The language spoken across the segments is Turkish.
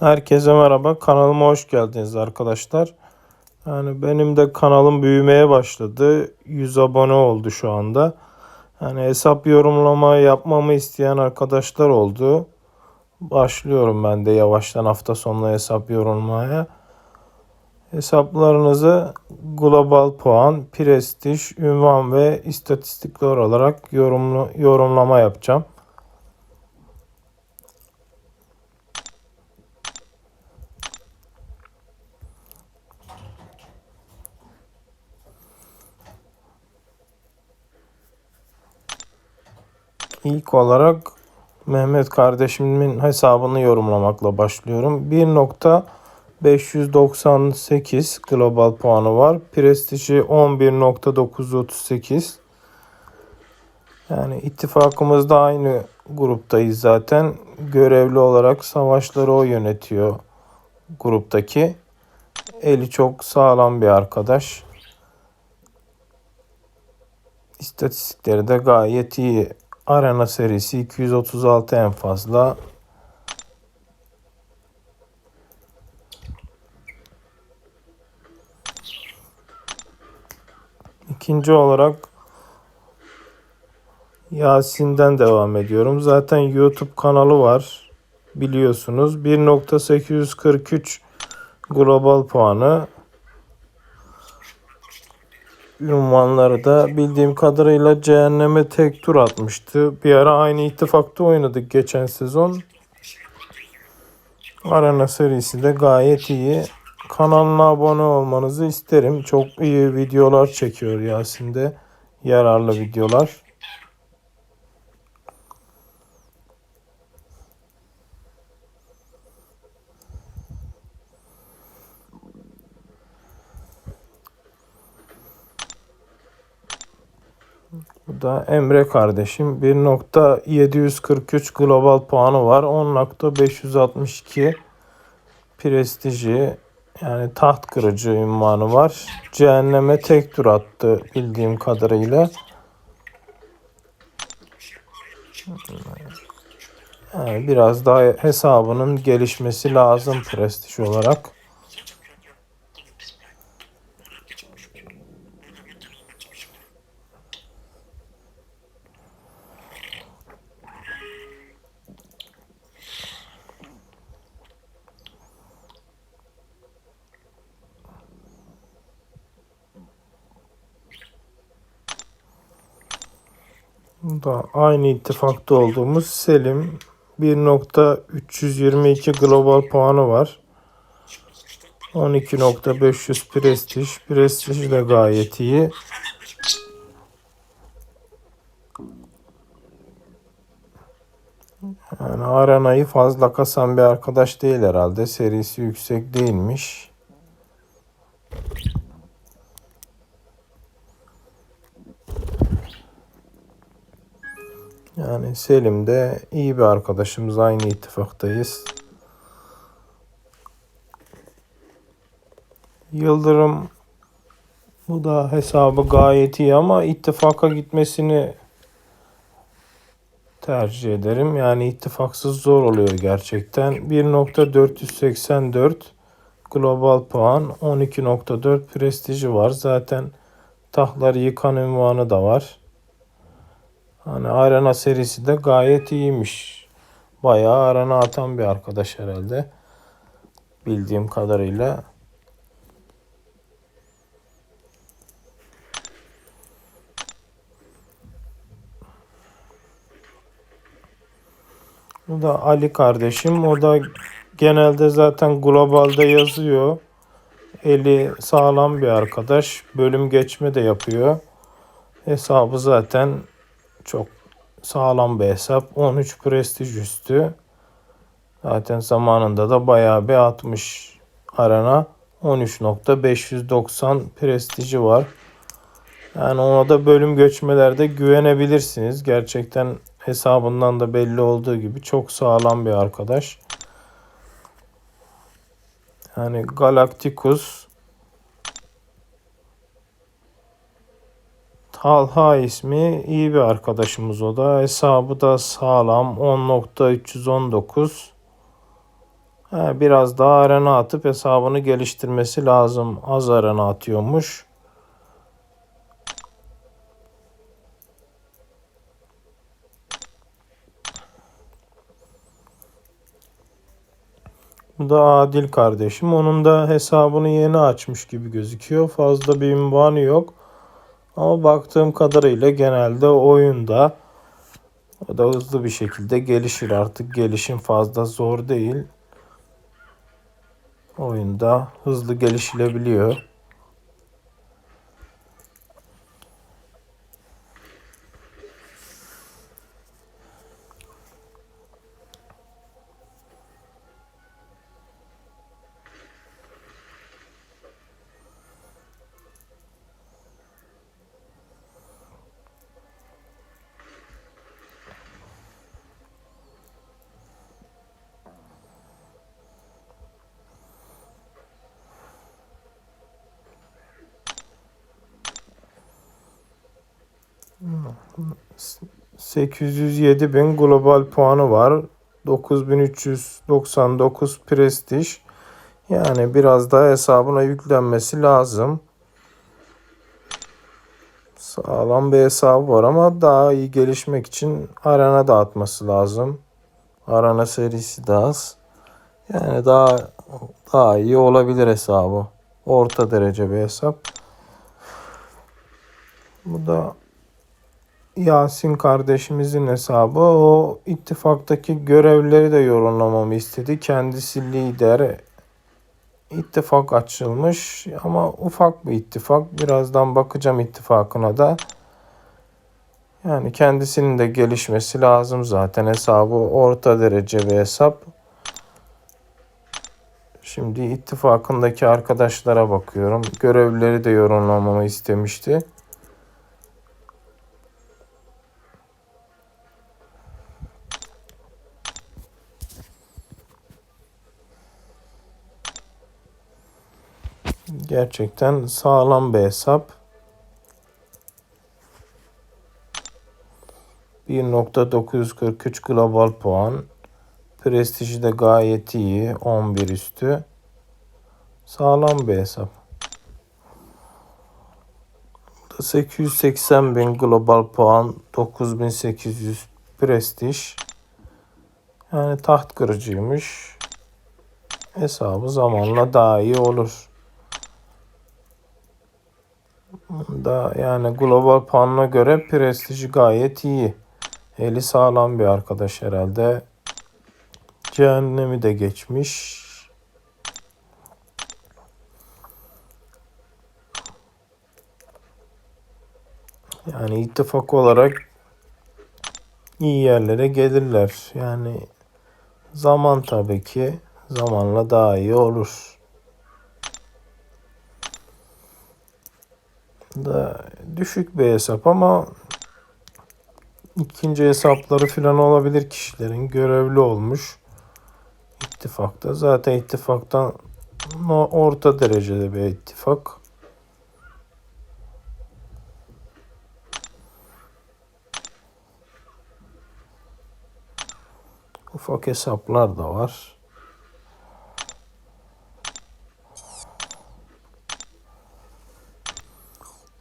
Herkese merhaba. Kanalıma hoş geldiniz arkadaşlar. Yani benim de kanalım büyümeye başladı. 100 abone oldu şu anda. Yani hesap yorumlama yapmamı isteyen arkadaşlar oldu. Başlıyorum ben de yavaştan hafta sonu hesap yorumlamaya. Hesaplarınızı global puan, prestij, ünvan ve istatistikler olarak yorumlu, yorumlama yapacağım. İlk olarak Mehmet kardeşimin hesabını yorumlamakla başlıyorum. 1.598 global puanı var. Prestiji 11.938. Yani ittifakımızda aynı gruptayız zaten. Görevli olarak savaşları o yönetiyor gruptaki. Eli çok sağlam bir arkadaş. İstatistikleri de gayet iyi. Arena serisi 236 en fazla. İkinci olarak Yasin'den devam ediyorum. Zaten YouTube kanalı var. Biliyorsunuz. 1.843 global puanı. Ünvanları da bildiğim kadarıyla cehenneme tek tur atmıştı. Bir ara aynı ittifakta oynadık geçen sezon. Arena serisi de gayet iyi. Kanalına abone olmanızı isterim. Çok iyi videolar çekiyor Yasin de. Yararlı videolar. Bu da Emre kardeşim. 1.743 global puanı var. 10.562 prestiji yani taht kırıcı ünvanı var. Cehenneme tek tur attı bildiğim kadarıyla. Yani biraz daha hesabının gelişmesi lazım prestij olarak. Da aynı ittifakta olduğumuz Selim 1.322 global puanı var. 12.500 prestij. Prestij de gayet iyi. Yani arenayı fazla kasan bir arkadaş değil herhalde. Serisi yüksek değilmiş. Yani Selim de iyi bir arkadaşımız. Aynı ittifaktayız. Yıldırım bu da hesabı gayet iyi ama ittifaka gitmesini tercih ederim. Yani ittifaksız zor oluyor gerçekten. 1.484 global puan, 12.4 prestiji var. Zaten tahtları yıkan ünvanı da var. Hani arena serisi de gayet iyiymiş. Bayağı arena atan bir arkadaş herhalde. Bildiğim kadarıyla. Bu da Ali kardeşim. O da genelde zaten globalde yazıyor. Eli sağlam bir arkadaş. Bölüm geçme de yapıyor. Hesabı zaten çok sağlam bir hesap. 13 prestij üstü. Zaten zamanında da bayağı bir atmış arena. 13.590 prestiji var. Yani ona da bölüm göçmelerde güvenebilirsiniz. Gerçekten hesabından da belli olduğu gibi çok sağlam bir arkadaş. Yani Galacticus Talha ismi iyi bir arkadaşımız o da. Hesabı da sağlam 10.319. Ha, biraz daha arena atıp hesabını geliştirmesi lazım. Az arena atıyormuş. Bu da Adil kardeşim. Onun da hesabını yeni açmış gibi gözüküyor. Fazla bir ünvanı yok. Ama baktığım kadarıyla genelde oyunda o da hızlı bir şekilde gelişir. Artık gelişim fazla zor değil. Oyunda hızlı gelişilebiliyor. 807 bin global puanı var. 9399 prestij. Yani biraz daha hesabına yüklenmesi lazım. Sağlam bir hesabı var ama daha iyi gelişmek için arena dağıtması lazım. Arena serisi de az. Yani daha daha iyi olabilir hesabı. Orta derece bir hesap. Bu da Yasin kardeşimizin hesabı. O ittifaktaki görevleri de yorumlamamı istedi. Kendisi lider. İttifak açılmış ama ufak bir ittifak. Birazdan bakacağım ittifakına da. Yani kendisinin de gelişmesi lazım zaten. Hesabı orta derece bir hesap. Şimdi ittifakındaki arkadaşlara bakıyorum. Görevleri de yorumlamamı istemişti. Gerçekten sağlam bir hesap. 1.943 global puan. Prestiji de gayet iyi. 11 üstü. Sağlam bir hesap. 880 bin global puan. 9800 prestij. Yani taht kırıcıymış. Hesabı zamanla daha iyi olur. Da yani global puanına göre prestiji gayet iyi. Eli sağlam bir arkadaş herhalde. Cehennemi de geçmiş. Yani ittifak olarak iyi yerlere gelirler. Yani zaman tabii ki zamanla daha iyi olur. Da düşük bir hesap ama ikinci hesapları falan olabilir kişilerin görevli olmuş ittifakta. Zaten ittifaktan orta derecede bir ittifak. Ufak hesaplar da var.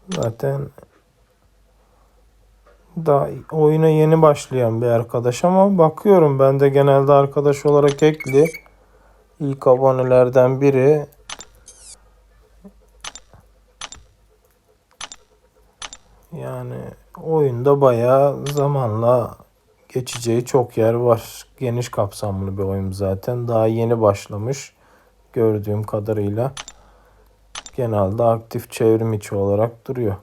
Zaten daha oyuna yeni başlayan bir arkadaş ama bakıyorum ben de genelde arkadaş olarak ekli. İlk abonelerden biri. Yani oyunda bayağı zamanla geçeceği çok yer var. Geniş kapsamlı bir oyun zaten. Daha yeni başlamış gördüğüm kadarıyla. Genelde aktif çevrim içi olarak duruyor.